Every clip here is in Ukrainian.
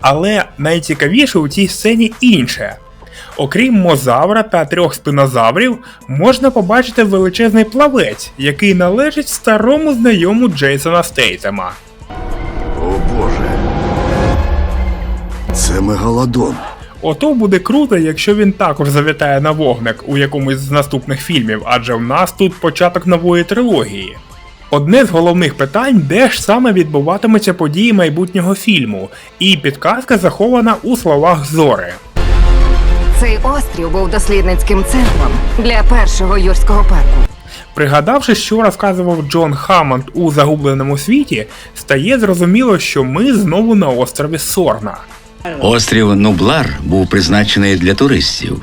Але найцікавіше у цій сцені інше. Окрім мозавра та трьох спинозаврів, можна побачити величезний плавець, який належить старому знайому Джейсона Стейтема. О боже. Це мегалодон. Ото буде круто, якщо він також завітає на вогник у якомусь з наступних фільмів, адже в нас тут початок нової трилогії. Одне з головних питань, де ж саме відбуватимуться події майбутнього фільму, і підказка захована у словах Зори. Цей острів був дослідницьким центром для першого юрського парку. Пригадавши, що розказував Джон Хаммонд у загубленому світі, стає зрозуміло, що ми знову на острові Сорна. Острів Нублар був призначений для туристів.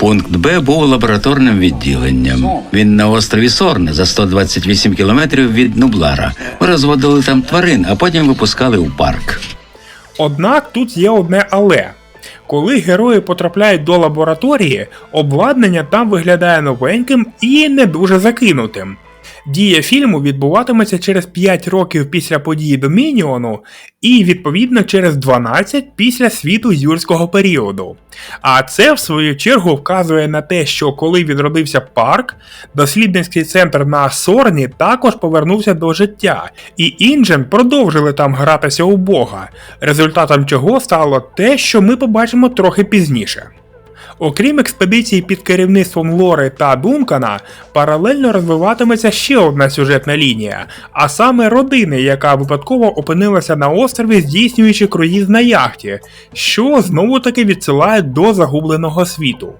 Пункт Б був лабораторним відділенням. Він на острові Сорне за 128 кілометрів від Нублара. Ми розводили там тварин, а потім випускали у парк. Однак тут є одне але. Коли герої потрапляють до лабораторії, обладнання там виглядає новеньким і не дуже закинутим. Дія фільму відбуватиметься через 5 років після події Домініону і відповідно через 12 після світу юрського періоду. А це в свою чергу вказує на те, що коли відродився парк, дослідницький центр на Сорні також повернувся до життя, і Інджен продовжили там гратися у Бога, результатом чого стало те, що ми побачимо трохи пізніше. Окрім експедиції під керівництвом Лори та Дункана, паралельно розвиватиметься ще одна сюжетна лінія, а саме родини, яка випадково опинилася на острові, здійснюючи круїз на яхті, що знову таки відсилає до загубленого світу.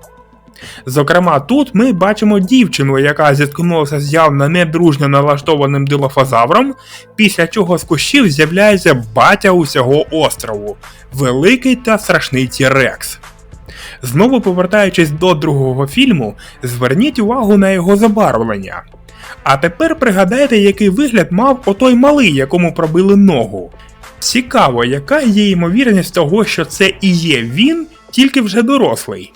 Зокрема, тут ми бачимо дівчину, яка зіткнулася з явно недружньо налаштованим дилофазавром, після чого з кущів з'являється батя усього острову великий та страшний Тірекс. Знову повертаючись до другого фільму, зверніть увагу на його забарвлення. А тепер пригадайте, який вигляд мав отой малий, якому пробили ногу. Цікаво, яка є ймовірність того, що це і є він, тільки вже дорослий.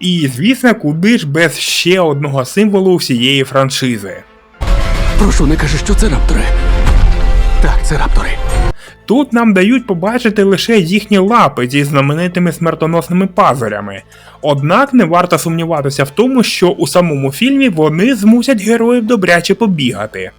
І звісно, куди ж без ще одного символу всієї франшизи. Прошу, не кажи, що це раптори. Так, це раптори. Тут нам дають побачити лише їхні лапи зі знаменитими смертоносними пазурями. Однак не варто сумніватися в тому, що у самому фільмі вони змусять героїв добряче побігати.